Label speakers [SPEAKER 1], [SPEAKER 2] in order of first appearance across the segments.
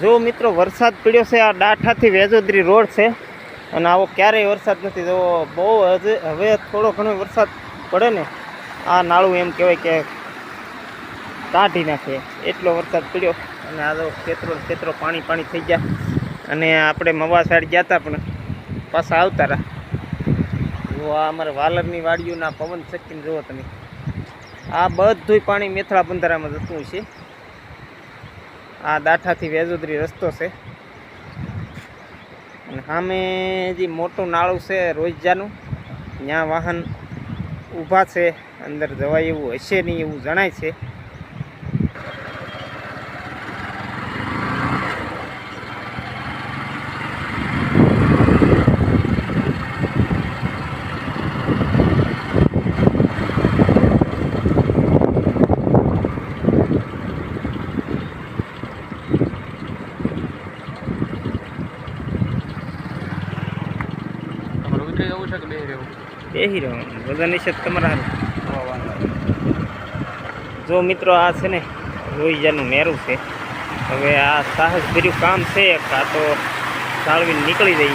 [SPEAKER 1] જો મિત્રો વરસાદ પડ્યો છે આ ડાઠાથી વેજોદરી રોડ છે. અને આવો ક્યારેય વરસાદ નથી, તો બહુ હજે, હવે થોડો ઘણો વરસાદ પડે ને, આ નાળું એમ કહેવાય કે કાઢી નાખે. એટલો વરસાદ પડ્યો અને આ તો ખેતરો ખેતરો પાણી પાણી થઈ ગયા. અને આપણે મવા સાઈડ ગયા હતા પણ પાછા આવતા રહ્યા. જો આ અમારે વાલરની વાડીઓના પવન શક્તિને જુઓ તમે. આ બધુંય પાણી મેથળા બંધારામાં જતું છે. આ દાઠાથી વેજોદરી રસ્તો છે. સામે જે મોટું નાળું છે રોજજાનું ત્યાં વાહન ઊભા છે. અંદર જવાય એવું હશે નહીં એવું જણાય છે.
[SPEAKER 2] છે કે બે રહેવું
[SPEAKER 1] બેસી રહેવાનું બધા નિષેધ તમારા જો મિત્રો આ છે ને રોહિજાનું મેરું છે. હવે આ સાહસ ભર્યું કામ છે કાં તો સાળવી નીકળી જઈ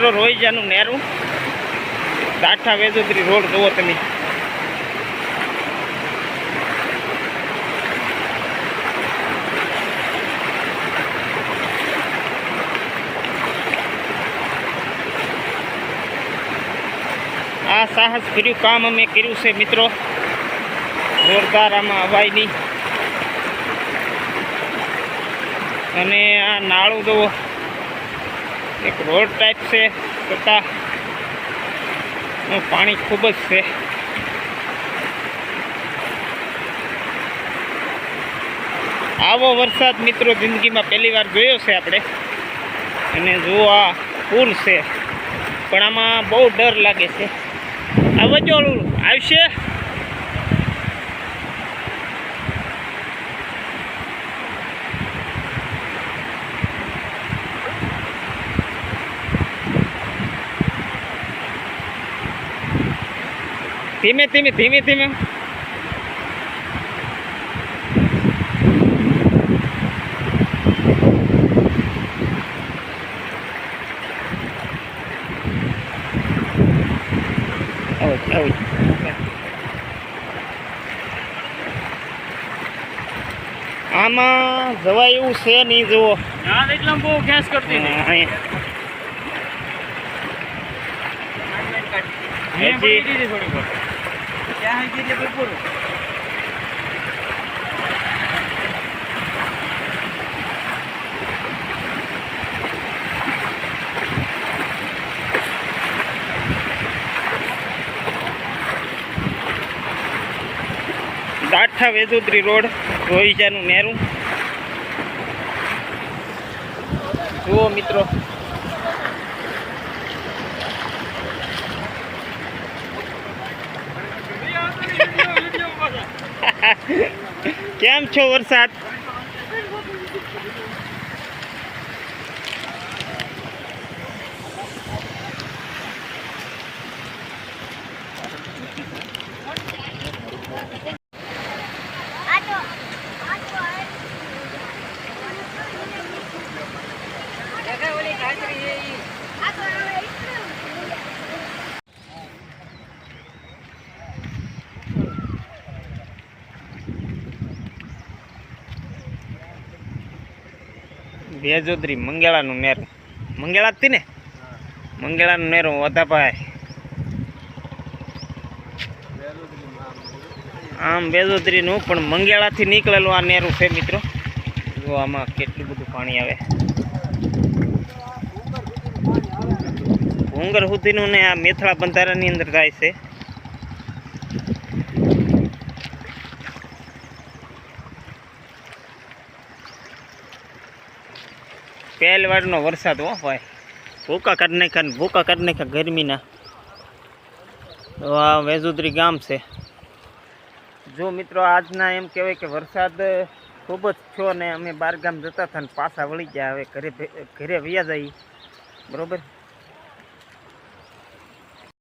[SPEAKER 1] મિત્રો, રોહિજાનું નેરું. દાઠા વેજોદરી રોડ જુઓ તમે. આ સાહસ ભર્યું કામ અમે કર્યું છે, મિત્રો. જોરદાર આમાં અવાય નહીં અને આ નાળું જુઓ. એક રોડ ટાઈપ છે છતાં પાણી ખૂબ જ છે. આવો વરસાદ મિત્રો જિંદગીમાં પહેલી વાર જોયો છે આપણે. અને જો આ પુલ છે. પણ આમાં બહુ ડર લાગે છે. આ વજોળું આવશે. ધીમે ધીમે ધીમે ધીમે. આમાં જવાય એવું છે નહીં જુઓ.
[SPEAKER 2] એટલે બહુ ગેસ કરતી નહીં.
[SPEAKER 1] હજી- દાઠા વેદોદરી રોડ રોહિજાનું નેરું. જુઓ મિત્રો કેમ છો વરસાદ? વેજોદરી મંગેળાનું મેરું. મંગેળા જ ને? મંગેળાનું નેરું વધાભાઈ આમ બેદોદરીનું પણ મંગેળાથી નીકળેલું આ નેરું છે મિત્રો. જો આમાં કેટલું બધું પાણી આવે. ભૂંગર સુધીનું ને આ મેથળા બંધારાની અંદર જાય છે. પહેલ વારનો વરસાદ હો ભાઈ. ભૂકા કાઢી નાખ્યા ભૂકા કાઢી નાખ્યા ગરમીના. તો આ વેજુદરી ગામ છે. જો મિત્રો, આજના એમ કહેવાય કે વરસાદ ખૂબ જ થયો ને અમે બાર ગામ જતા હતા ને પાછા વળી ગયા. હવે ઘરે ઘરે વ્યા જઈએ બરોબર?